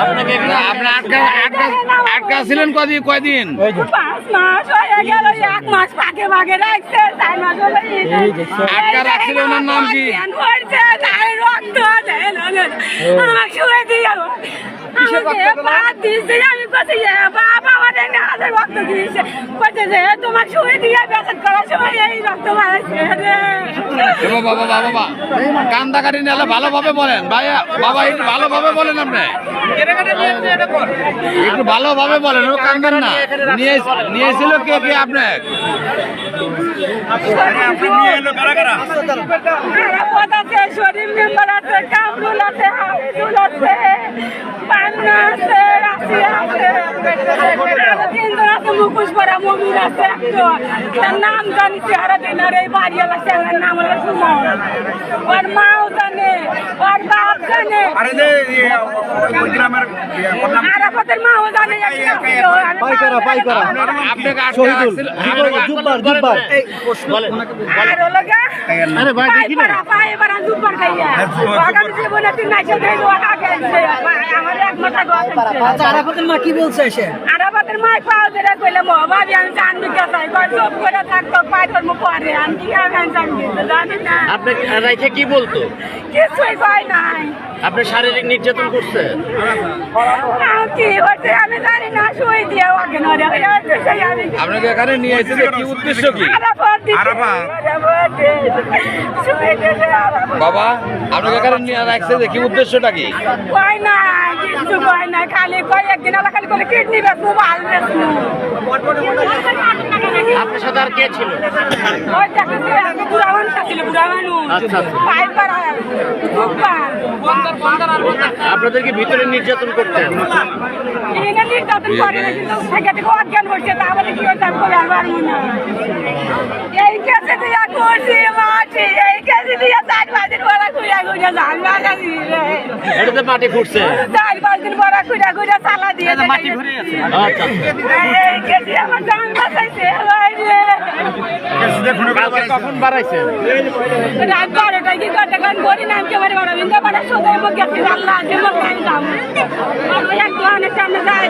আপনাকে আপনি আটকা আটকা আটকা ছিলেন কদিন কয়দিন? পাঁচ মাস হয়ে গেল এক মাস ফাঁকে ফাঁকে রাখছে চার মাস হলো আটকা রাখছিল ওনার নাম কি? তোমার শুয়ে দিয়ে বেতন করার সময় এই রক্ত মারাচ্ছে রে। এ বাবা বাবা বাবা কান্দা কাটি নিলে ভালোভাবে বলেন। ভাইয়া বাবা একটু ভালোভাবে বলেন আপনি। একটু ভালোভাবে বলেন ও কান্দেন না। নিয়ে নিয়েছিল কে কে আপনি? আছে, আরও আছে, মুখোশ পরা মমিন আছে একজন। তার নাম জানি চেহারা দিন আর এই বাড়িওয়ালা চেহারার নাম হলো সুমন। ওর মাও জানে, ওর বাপ জানে। আরাফাতের মাও জানে, রাখছিল- জুব্বার জুব্বার আর হলো গা, পাইপারা, পাইপারা, দুবার খাইয়া। আগামী জীবনে তিন মাসে দেই, আরাফাতের মা কি বলছে এসে আর আমাদের পাও ধরে কইলাম ভাবি আমি জানবি কোথায় কয় চুপ করে থাকতো পাই ধর্ম পরে আমি কি আমি জানবি জানি না আপনি রাইখে কি বলতো? কিছুই কয় নাই। আপনি শারীরিক নির্যাতন করছেন আমি কি হচ্ছে আমি জানি না শুই দিয়ে ওকে নরে আপনাকে এখানে নিয়ে এসেছে কি উদ্দেশ্য কি। বাবা আপনাকে এখানে নিয়ে রাখছে যে কি উদ্দেশ্যটা কি? কয় নাই কিছু কয় নাই খালি কয় একদিন আলা খালি করে কিডনি বেচবো ভালো বেচবো। আর কে ছিল? আপনাদের কি আচ্ছা, আচ্ছা। বুকবার আপনাদেরকে ভিতরে নির্যাতন করতেন নির্যাতন করে না থেকে অজ্ঞান হচ্ছে তা কি হচ্ছে আমি আর পারব না? এই কেসে করছি মাটি এই কেসে দিয়া চার পাঁচ দিন পরে খুঁড়া খুঁড়া ধান লাগাছি রে এটাতে মাটি ফুটছে। চার পাঁচ দিন পরে খুঁড়া খুঁড়া চালা দিয়ে মাটি ঘুরে আচ্ছা এই কেসে আমার জান বাঁচাইছে ভাই কখন বাড়াইছেন? রাত বারোটায় কি করতে কারণ করি না আমি কেবারে বারো বিন্দু বারো সোজাই মুখ গেছি আল্লাহ যে মুখ একদম এক দোকানের সামনে যায়